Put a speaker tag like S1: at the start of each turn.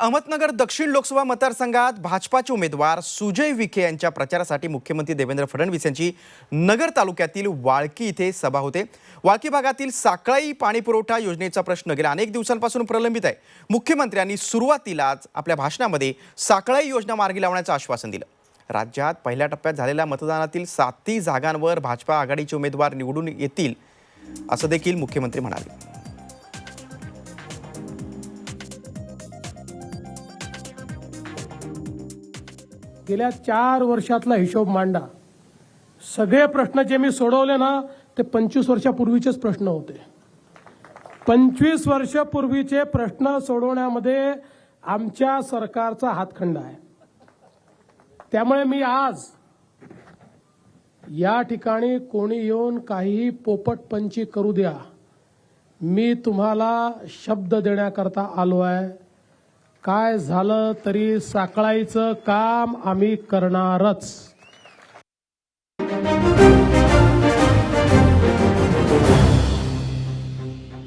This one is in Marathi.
S1: अहमदनगर दक्षिण लोकसभा मतदारसंघात भाजपाचे उमेदवार सुजय विखे यांच्या प्रचारासाठी मुख्यमंत्री देवेंद्र फडणवीस यांची नगर तालुक्यातील वाळकी इथे सभा होते. वाळकी भागातील साकळाई पाणी पुरवठा योजनेचा प्रश्न गेल्या अनेक दिवसांपासून प्रलंबित आहे. मुख्यमंत्र्यांनी सुरुवातीलाच आपल्या भाषणामध्ये साकळाई योजना मार्गी लावण्याचं आश्वासन दिलं. राज्यात पहिल्या टप्प्यात झालेल्या मतदानातील सातही जागांवर भाजपा आघाडीचे उमेदवार निवडून येतील असं देखील मुख्यमंत्री म्हणाले.
S2: गेल्या चार वर्षातला हिशोब मांडा. सगळे प्रश्न जे मी सोडवले ना ते पंचवीस वर्षापूर्वीचेच प्रश्न होते. पंचवीस वर्षापूर्वीचे प्रश्न सोडवण्यामध्ये आमच्या सरकारचा हातखंडा आहे. त्यामुळे मी आज या ठिकाणी कोणी येऊन काहीही पोपटपंची करू द्या. मी तुम्हाला शब्द देण्याकरता आलो आहे. काय झालं तरी साकळाईचं काम आम्ही करणारच.